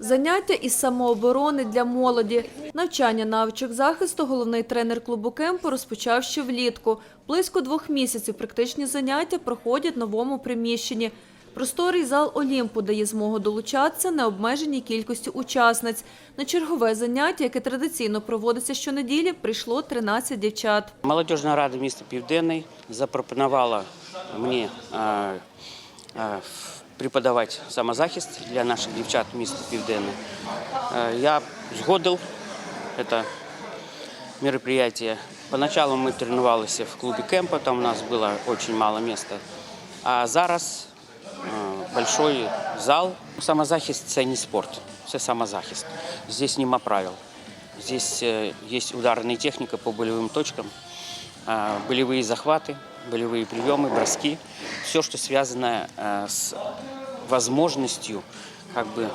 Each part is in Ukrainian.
Заняття із самооборони для молоді. Навчання навичок захисту головний тренер клубу кемпу розпочав ще влітку. Близько двох місяців практичні заняття проходять в новому приміщенні. Просторий зал Олімпу дає змогу долучатися необмеженій кількості учасниць. На чергове заняття, яке традиційно проводиться щонеділі, прийшло 13 дівчат. Молодіжна рада міста Південний запропонувала мені е, е, преподавати самозахист для наших дівчат міста Південне. Е, Я згодив це мероприятие. Поначалу ми тренувалися в клубі Кемпа, там у нас було дуже мало місця. А зараз е, большой зал. Самозахист це не спорт, це самозахист. Здесь нема правил. Здесь э, есть ударная техника по болевым точкам, а, болевые захваты, болевые приемы, броски. Все, что связано э, с возможностью как бы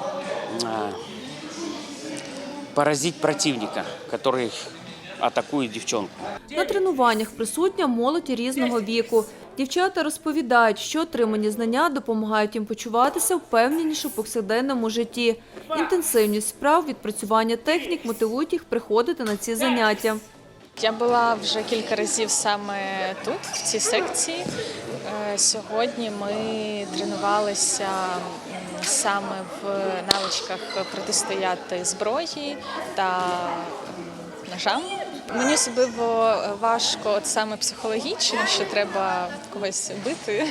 а, поразить противника, который атакует девчонку. На тренуваннях присутня молодь різного віку. Дівчата розповідають, що отримані знання допомагають їм почуватися впевненіше в повсякденному житті. Інтенсивність справ, відпрацювання технік мотивують їх приходити на ці заняття. Я була вже кілька разів саме тут, в цій секції. Е, Сьогодні ми тренувалися саме в навичках протистояти зброї та ножам. Мені особливо важко от саме психологічно, що треба когось бити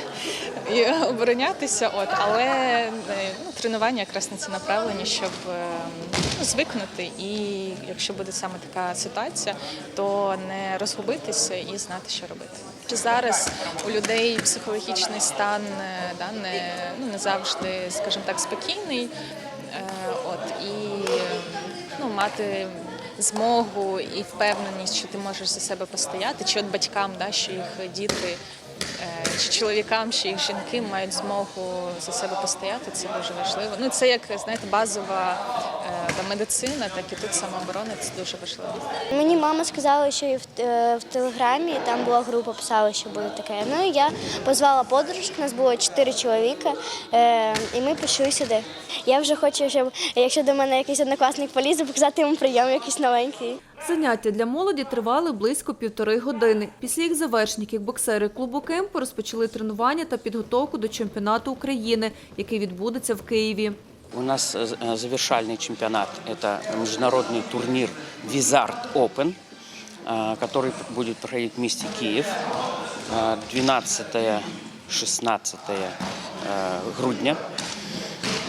і оборонятися. От, але е, ну, тренування якраз на це направлені, щоб е, ну, звикнути. І якщо буде саме така ситуація, то не розгубитися і знати, що робити. Чи зараз у людей психологічний стан е, да, не, ну, не завжди, скажімо так, спокійний. Е, От і е, ну, мати змогу і впевненість, що ти можеш за себе постояти, чи от батькам, да, що їх діти, чи чоловікам, їх жінки мають змогу за себе постояти, це дуже важливо. Ну це як знаєте, базова е, медицина, так і тут самооборона це дуже важливо. Мені мама сказала, що і в, е, в телеграмі там була група, писала, що буде таке. Ну і я позвала подружок, нас було чотири чоловіка, е, і ми пішли сюди. Я вже хочу, щоб якщо до мене якийсь однокласник полізе, показати йому прийом якийсь новенький. Заняття для молоді тривали близько півтори години. Після їх завершення кікбоксери клубу Кемпу розпочали тренування та підготовку до чемпіонату України, який відбудеться в Києві. У нас э, э, завершальный чемпионат – это международный турнир Визард Open, э, который будет проходить в месте Киев э, 12-16 э, грудня.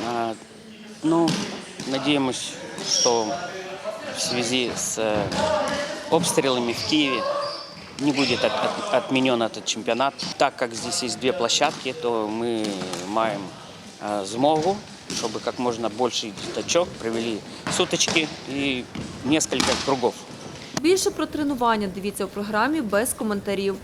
Э, Ну, надеемся, что в связи с э, обстрелами в Киеве не будет от- от- отменен этот чемпионат. Так как здесь есть две площадки, то мы маем э, змогу, чтобы как можно больше діточок провели суточки и несколько кругов. Більше про тренування дивіться у програмі без коментарів.